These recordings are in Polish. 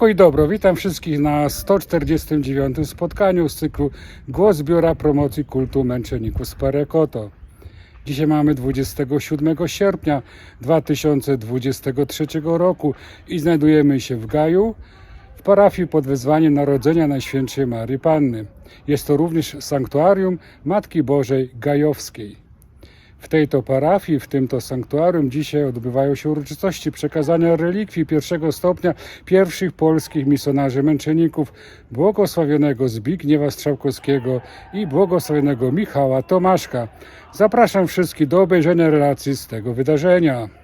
Pokój dobro, witam wszystkich na 149 spotkaniu z cyklu Głos Biura Promocji Kultu Męczenników z Parekoto. Dzisiaj mamy 27 sierpnia 2023 roku i znajdujemy się w Gaju, w parafii pod wezwaniem Narodzenia Najświętszej Marii Panny. Jest to również sanktuarium Matki Bożej Gajowskiej. W tej to parafii, w tym to sanktuarium dzisiaj odbywają się uroczystości przekazania relikwii pierwszego stopnia pierwszych polskich misjonarzy męczenników, błogosławionego Zbigniewa Strzałkowskiego i błogosławionego Michała Tomaszka. Zapraszam wszystkich do obejrzenia relacji z tego wydarzenia.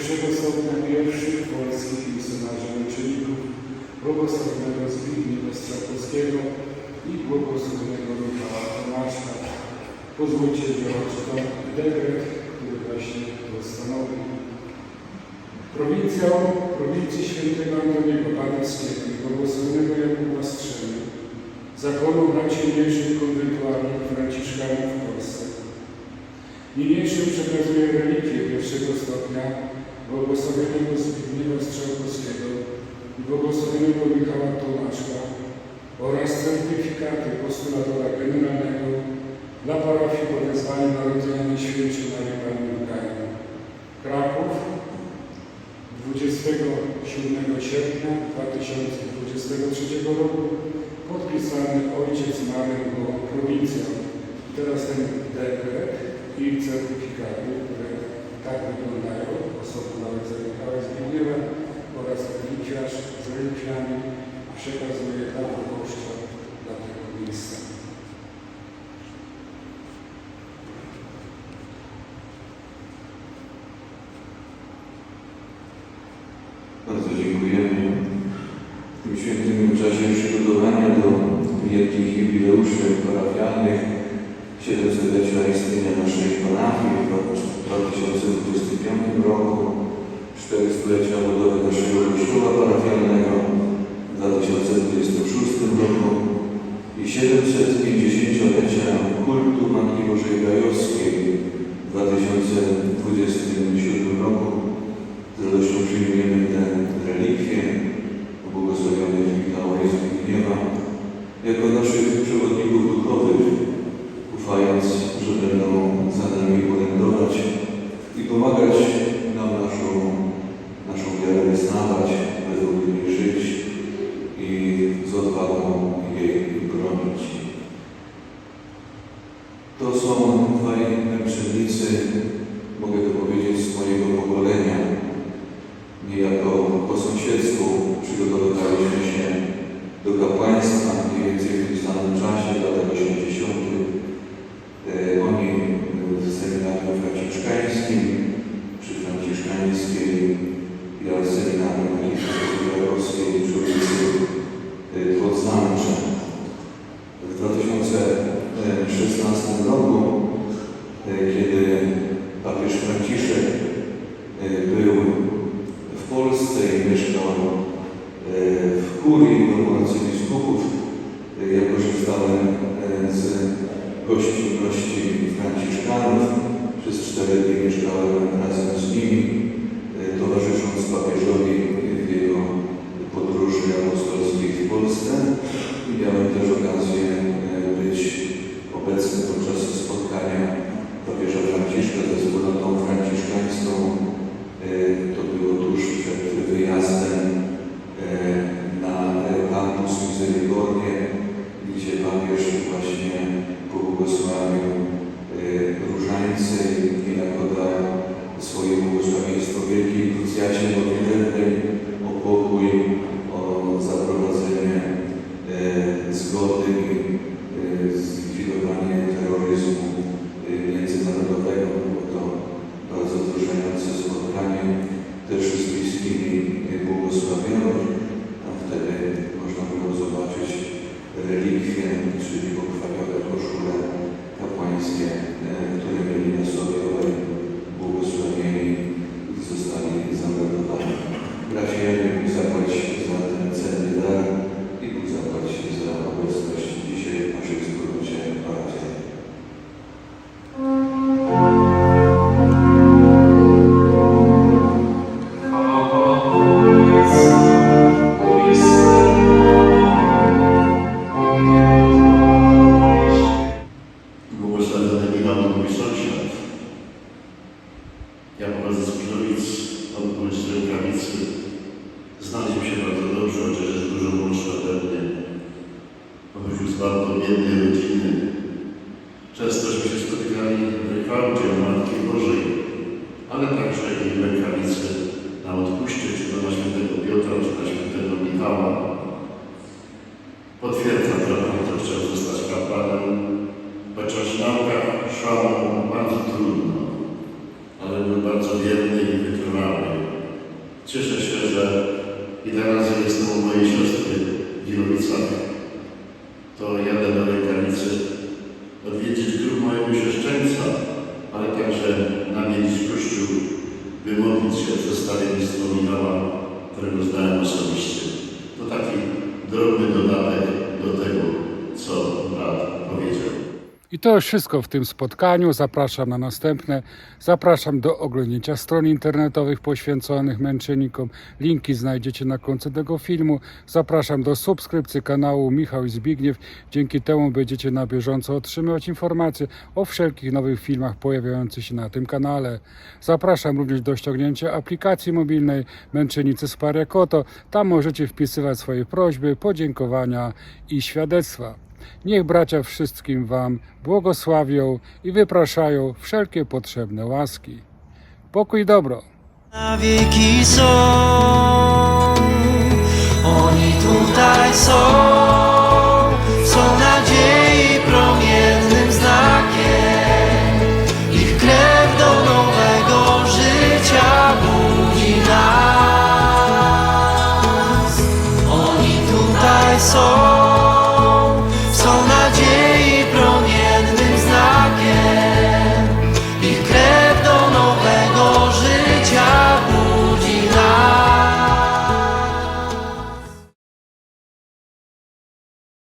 Pierwszego stopnia pierwszych polskich misjonarzy męczenników, błogosławionego Zbigniewa Strzałkowskiego i błogosławionego Michała Tomaszka. Pozwólcie, odczytam dekret, który właśnie to stanowi. Prowincją prowincji świętego Antoniego Paderskiego i błogosławionego Jakuba Strzemy, zakonu braci mniejszych konwentualnych Franciszkanów w Polsce. Niniejszym przekazuję relikwie pierwszego stopnia błogosławionego Zbigniewa Strzałkowskiego i błogosławionego Michała Tomaszka oraz certyfikaty postulatora generalnego dla parafii po wezwaniu Narodzenia Najświętszej Maryi Panny w Gaju. Kraków 27 sierpnia 2023 roku podpisany ojciec Marek Bo prowincja. Teraz ten dekret i certyfikaty, które tak wyglądają, osoby nawet Michała Zbigniewa oraz relikwiarz z relikwiami przekazuje dla proboszcza dla tego miejsca. Bardzo dziękujemy. W tym świętym czasie przygotowania do wielkich jubileuszy parafialnych 700-lecia istnienia naszej parafii w 2025 roku, 400-lecia budowy naszego kościoła parafialnego w 2026 roku i 750-lecia kultu Matki Bożej Gajowskiej w 2027 roku. Z radością przyjmujemy te relikwie błogosławionych Michała i Zbigniewa jako naszych 2016 roku, e, kiedy papież Franciszek e, był w Polsce i mieszkał e, w kurii domu arcybiskupów, ja korzystałem z gościnności Franciszkanów. Przez cztery dni mieszkałem razem z nimi, odpowiedniej rodziny. Częstośmy się spotykali w rywaldzie Matki Bożej, ale także i w rękawicy na odpuście, czy to na świętego Piotra, czy na świętego Michała. Potwierdza prawdę, kto chciał zostać kapłanem, chociaż nauka szła bardzo trudno, ale był bardzo wierny i wytrwały. Cieszę się, że i teraz jestem u mojej siostry w Wilowicach to jadę do rękawicy odwiedzić grób mojego siostrzeńca, ale także nawiedzić kościół, by modlić się o przedstawieństwo Michała, którego znałem osobiście. To taki drobny dodatek do tego, co brat powiedział. I to już wszystko w tym spotkaniu. Zapraszam na następne. Zapraszam do oglądnięcia stron internetowych poświęconych męczennikom. Linki znajdziecie na końcu tego filmu. Zapraszam do subskrypcji kanału Michał i Zbigniew. Dzięki temu będziecie na bieżąco otrzymywać informacje o wszelkich nowych filmach pojawiających się na tym kanale. Zapraszam również do ściągnięcia aplikacji mobilnej Męczennicy z Parekoto. Tam możecie wpisywać swoje prośby, podziękowania i świadectwa. Niech bracia wszystkim Wam błogosławią i wypraszają wszelkie potrzebne łaski. Pokój dobro. Na wieki są, oni tutaj są.